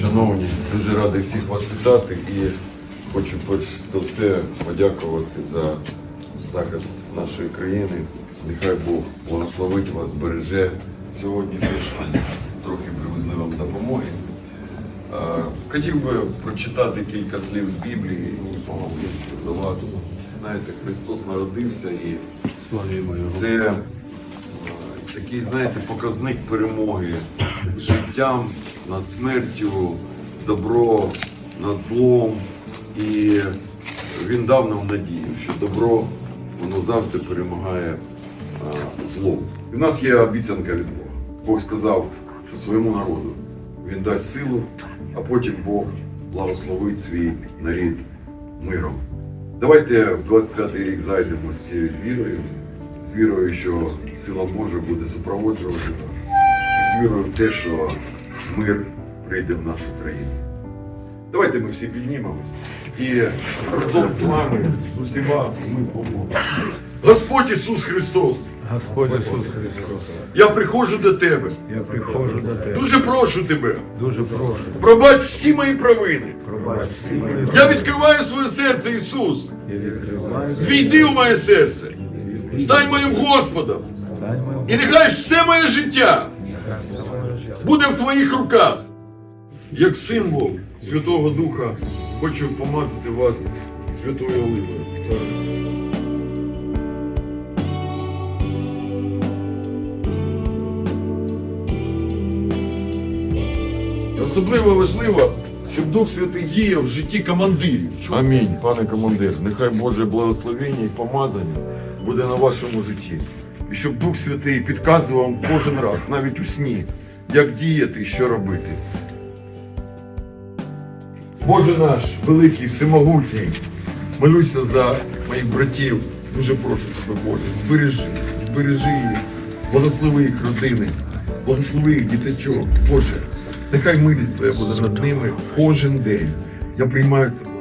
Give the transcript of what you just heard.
Шановні, дуже радий всіх вас вітати і хочу перш за все подякувати за захист нашої країни. Нехай Бог благословить вас, береже. Сьогодні теж трохи привезли вам допомоги. Хотів би прочитати кілька слів з Біблії помолитися за вас. Знаєте, Христос народився і це такий, знаєте, показник перемоги життям над смертю, добро над злом. І він дав нам надію, що добро воно завжди перемагає а, зло. І в нас є обіцянка від Бога. Бог сказав, що своєму народу він дасть силу, а потім Бог благословить свій нарід миром. Давайте в 25-й рік зайдемо з цією вірою, з вірою, що сила Божа буде супроводжувати нас, з вірою в те, що мир прийде в нашу країну. Давайте ми всі піднімемось і разом з вами з усіма ми помолимо. Господь Ісус Христос, Господь Ісус Христос, я приходжу до Тебе. я приходжу до Тебе. Дуже прошу Тебе, Дуже прошу, пробач всі мої провини. пробач всі мої Я відкриваю своє серце, Ісус. Я відкриваю. Війди у моє серце. Стань моїм Господом. Стань моїм І нехай все моє життя. Буде в твоїх руках. Як символ Святого Духа хочу помазати вас святою оливою. Особливо важливо, щоб Дух Святий діяв в житті командирів. Амінь, пане командир. Нехай Боже благословення і помазання буде на вашому житті. І щоб Дух Святий підказував кожен раз, навіть у сні, як діяти і що робити. Боже наш, великий, всемогутній, молюся за моїх братів. Дуже прошу тебе, Боже, збережи, збережи їх, благослови їх родини, благослови їх діточок. Боже, нехай милість Твоя буде над ними кожен день. Я приймаю це.